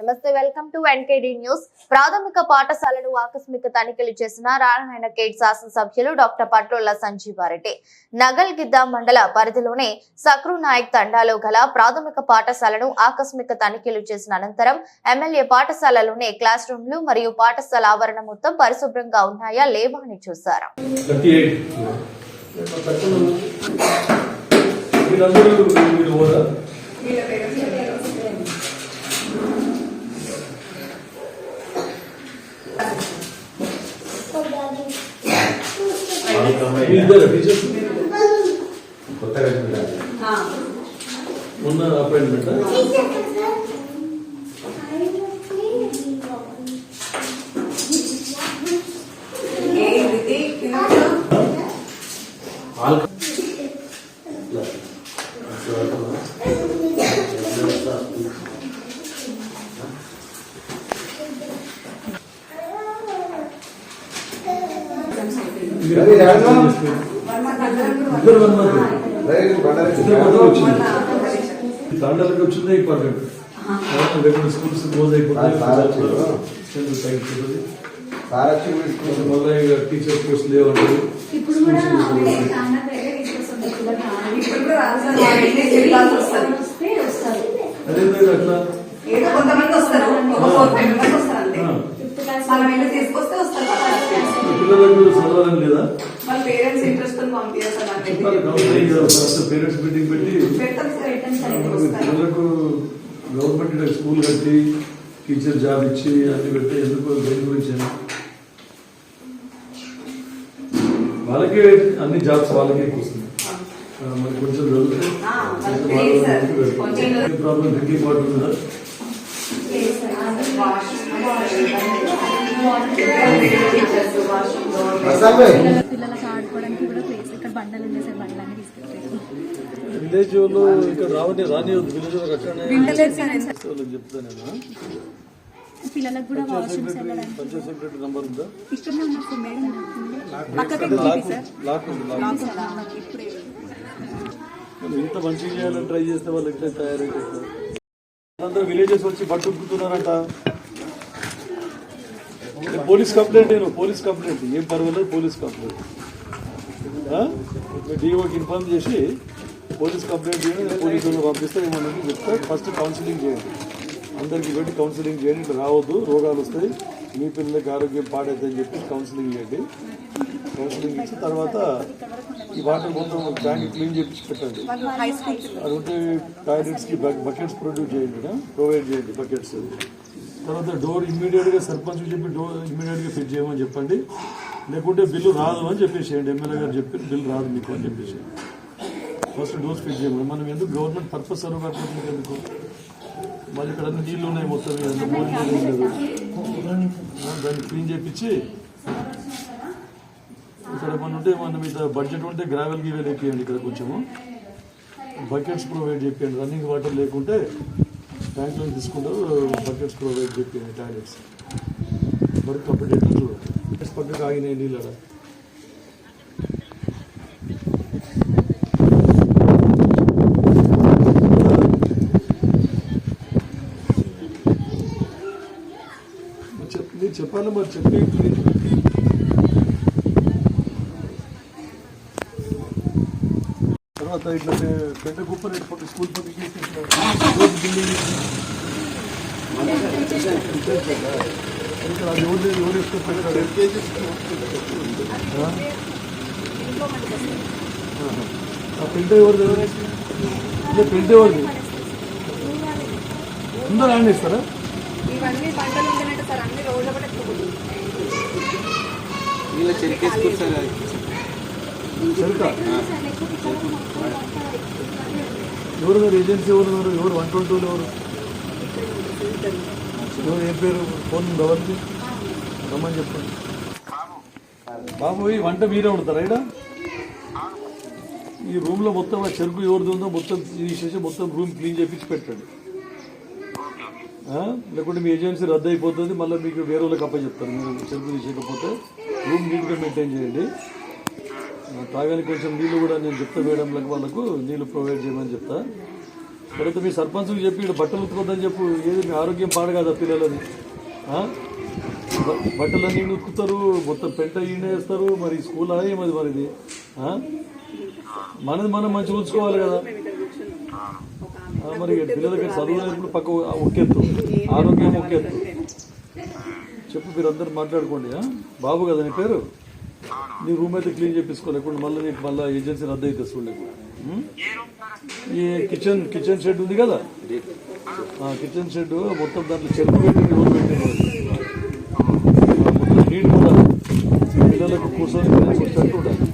నమస్తే welcome to Ngidi news. ప్రాథమిక పాఠశాలను ఆకస్మిక తనిఖీలు చేసిన నారాయణ కేట్ శాసనసభ్యులు డాక్టర్ పట్రోళ్ళ సంజీవారెడ్డి. నగల్గిద్ద మండల పరిధిలోని సక్రు నాయక్ తండాలో గల ప్రాథమిక పాఠశాలను ఆకస్మిక తనిఖీలు చేసిన అనంతరం ఎమ్మెల్యే పాఠశాలలోని క్లాస్ రూమ్లు మరియు పాఠశాల ఆవరణ మొత్తం పరిశుభ్రంగా ఉన్నాయా లేవా అని చూశారు. మీరందరూ మీరు కూడా ఉన్న అపాయింట్మెంట్ ఆల్ వన్ మంత్ ఇద్దరు కొత్తగా వచ్చింది తాండాలకి వచ్చిందే ఇంపార్టెంట్ లేకుంటే స్కూల్స్ క్లోజ్. అయిపోతుంది మళ్ళీ ఇక టీచర్ పోస్ట్ లేవంటారు అదేంటి అట్లా ఏదో కొంతమంది వస్తారు. ఒక ఫోర్ ఫైవ్ మెంబర్స్ వస్తారు అంతే. మనం వెళ్ళి తీసుకొస్తే వస్తారు. పిల్లలకు చదవాలని లేదా? పేరెంట్స్ ఇంట్రెస్ట్ మీటింగ్ పెట్టి పిల్లలకు గవర్నమెంట్ స్కూల్ కట్టి టీచర్ జాబ్ ఇచ్చి అన్ని పెట్టి ఎందుకు దేని గురించి? వాళ్ళకే అన్ని జాబ్స్ వాళ్ళకే ఎక్కువ వస్తుంది మరి కొంచెం ప్రాబ్లం డ్రింకింగ్ వాటర్ ఉందా? లేదు ఆడుకోవడానికి కూడా ప్లేస్ ఇక్కడ బండలు ఉన్నాయి సార్ బండలన్నీ విలేజ్ వాళ్ళు ఇక్కడ రావని రాని విలేజ్ వాళ్ళు వాళ్ళకి చెప్తాను పిల్లలకు కూడా వాష్రూమ్స్ వెళ్ళడానికి పంచాయత్ సెక్రటరీ నంబర్ ఉందా ఇక్కడనే సార్ మేడం పక్కకి లాక్ ఉంది లాక్ ఇప్పుడే ఇంత మంచిగా చేయాలని ట్రై చేస్తే వాళ్ళు ఎట్లా తయారైతే అందరూ విలేజెస్ వచ్చి పట్టుకుతున్నారంట పోలీస్ కంప్లైంట్ నేను పోలీస్ కంప్లైంట్. ఏం పర్వాలేదు పోలీస్ కంప్లైంట్. డిఓకి ఇన్ఫార్మ్ చేసి పోలీస్ కంప్లైంట్ చేయండి పోలీస్ వాళ్ళు పంపిస్తే ఏమన్నా చెప్తే ఫస్ట్ కౌన్సిలింగ్ చేయండి. అందరికీ పెట్టి కౌన్సిలింగ్ చేయండి. ఇట్లా రావద్దు రోగాలు వస్తాయి. మీ పిల్లలకి ఆరోగ్యం పాడైతే చెప్పి కౌన్సిలింగ్ చేయండి. కౌన్సిలింగ్ ఇచ్చి తర్వాత ఈ వాటర్ మొత్తం ట్యాంక్ క్లీన్ చేపించి పెట్టండి. అది ఉంటే టాయిలెట్స్ బకెట్స్ ప్రొడ్యూస్ చేయండి ప్రొవైడ్ చేయండి బకెట్స్ తర్వాత డోర్ ఇమ్మీడియట్గా సర్పంచ్కి సర్పంచ్ చెప్పి డోర్ ఇమ్మీడియట్గా ఫిట్ చేయమని చెప్పండి. లేకుంటే బిల్లు రాదు అని చెప్పేసేయండి. ఎమ్మెల్యే గారు చెప్పి బిల్లు రాదు మీకు అని చెప్పేసి ఫస్ట్ డోర్స్ ఫిట్ చేయమని. మనం ఎందుకు గవర్నమెంట్ పర్పస్ సర్వ్ కాకపోతే ఎందుకు? మళ్ళీ ఇక్కడ నీళ్ళు ఉన్నాయి మొత్తం లేదు దాన్ని క్లీన్ చేపించి ఇక్కడ మన ఉంటే మన మీద బడ్జెట్ ఉంటే గ్రావెల్ గీవెల్ ఎక్కియండి ఇక్కడ కొంచెము. బకెట్స్ ప్రొవైడ్ చెప్పండి రన్నింగ్ వాటర్ లేకుంటే ట్యాంక్లో తీసుకుంటారు బకెట్స్ ప్రొవైడ్ చెప్పి టాయిలెట్స్ వర్క్ కంప్లీట్ అయితే చూడండి పక్కకు ఆగినాయి నీళ్ళు ఆడ. చెప్పాలి మరి చెప్పి తర్వాత ఇట్లా పె- పెద్ద కుప్పలు ఎట్టుకుంటే స్కూల్ పక్కకి అది ఎవరు ఎవరు? ఆహా. ఆ పెంట ఎవరిది? ఇదే పెంట ఎవరిది? అందరూ ఆయన ఇస్తారా ఇవన్నీ పంటలు ఉంటున్నట్టు సార్? అన్ని రోజులు కూడా వీళ్ళ ఎవరు మీరు ఏజెన్సీ ఎవరు? ఉన్నారు ఎవరు? వన్ ట్వంటీ ఎవరు? ఎవరు? ఏ పేరు? ఫోన్ ఎవరికి రమ్మని చెప్పండి. బాబు ఈ వంట మీరే ఉంటారా ఇక్కడ ఈ రూమ్లో మొత్తం ఆ చెరుకు ఎవరిది ఉందో మొత్తం తీసేసి మొత్తం రూమ్ క్లీన్ చేయించి పెట్టండి. లేకుంటే మీ ఏజెన్సీ రద్దు అయిపోతుంది. మళ్ళీ మీకు వేరే వాళ్ళకి అప్పచెప్తారు. మీరు చెరుకు తీసేయకపోతే రూమ్ నీట్గా మెయింటైన్ చేయండి. తాగానికి కొంచెం నీళ్ళు కూడా నేను చెప్తా మేడంలకు వాళ్ళకు నీళ్ళు ప్రొవైడ్ చేయమని చెప్తా. తర్వాత మీ సర్పంచ్కి చెప్పి ఇక్కడ బట్టలు ఉతుకోద్దని చెప్పు. ఏది మీ ఆరోగ్యం పాడు కదా పిల్లలని? బట్టలు అన్నీ ఉత్తుకుతారు ఉతుకుతారు మొత్తం పెంట ఈయన మరి స్కూల్ ఏమది మరి ఇది మనది మనం మంచిగా ఉంచుకోవాలి కదా. మరి పిల్లలకి చదువులేనప్పుడు పక్క ఒకెత్తు ఆరోగ్యం ఒకెత్తు చెప్పు మీరు అందరు మాట్లాడుకోండి బాబు కదా నీ పేరు? నీ రూమ్ అయితే క్లీన్ చేపించుకో లేకుండా మళ్ళీ నీకు మళ్ళీ ఏజెన్సీ రద్దు అయితే చూడలేకు ఈ కిచెన్ కిచెన్ షెడ్ ఉంది కదా? కిచెన్ షెడ్ మొత్తం దాంట్లో చెరుకు పెట్టి రోజు పెట్టింది. మొత్తం నీట్ ఉండాలి. పిల్లలకు కూర్చొని తినేసి ఉండాలి.